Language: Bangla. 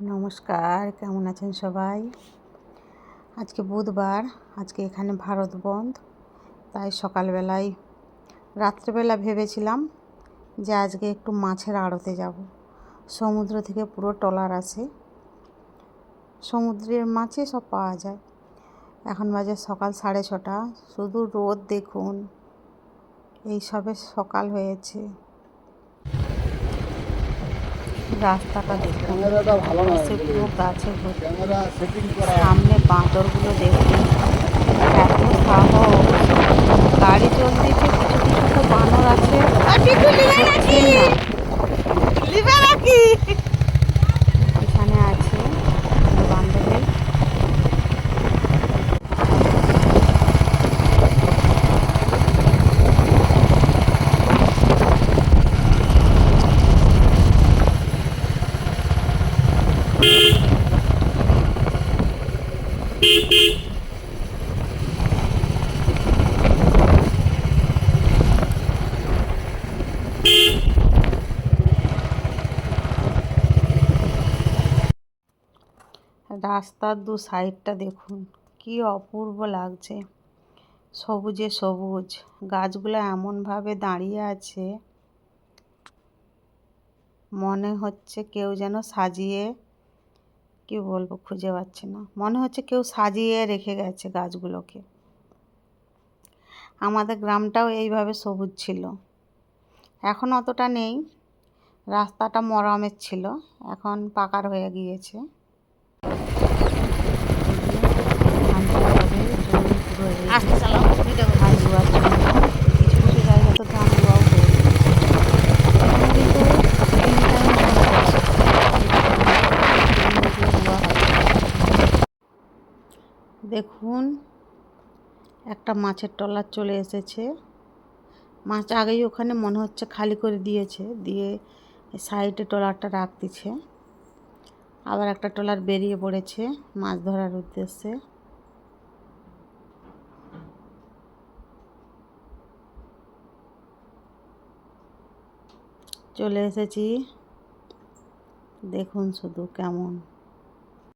নমস্কার, কেমন আছেন সবাই? আজকে বুধবার, আজকে এখানে ভারত বন্ধ। তাই সকালবেলায়, রাত্রেবেলা ভেবেছিলাম যে আজকে একটু মাছের আড়তে যাব। সমুদ্র থেকে পুরো ট্রলার আসে সমুদ্রের মাছে সব পাওয়া যায়। এখন বাজে সকাল সাড়ে ছটা। শুধু রোদ দেখুন। এই সবে সকাল হয়েছে। রাস্তাটা দেখুন। সেগুলো পুরো গাছে সামনে বাঁদরগুলো দেখুন। এত সাহস রাস্তার দু সাইডটা দেখুন, কি অপূর্ব লাগছে। সবুজে সবুজ, গাছগুলো এমনভাবে দাঁড়িয়ে আছে, মনে হচ্ছে কেউ যেন সাজিয়ে, কি বলব খুঁজে পাচ্ছি না, মনে হচ্ছে কেউ সাজিয়ে রেখে গেছে গাছগুলোকে। আমাদের গ্রামটাও এইভাবে সবুজ ছিল। এখন অতটা নেই, রাস্তাটা মরমের ছিল, এখন পাকার হয়ে গিয়েছে। দেখুন, একটা মাছের ট্রলার চলে এসেছে। মাছ আগেই ওখানে মনে হচ্ছে খালি করে দিয়েছে, দিয়ে সাইডে ট্রলারটা রাখতেছে। আবার একটা ট্রলার বেরিয়ে পড়েছে মাছ ধরার উদ্দেশ্যে। চলে এসেছি। দেখুন শুধু কেমন।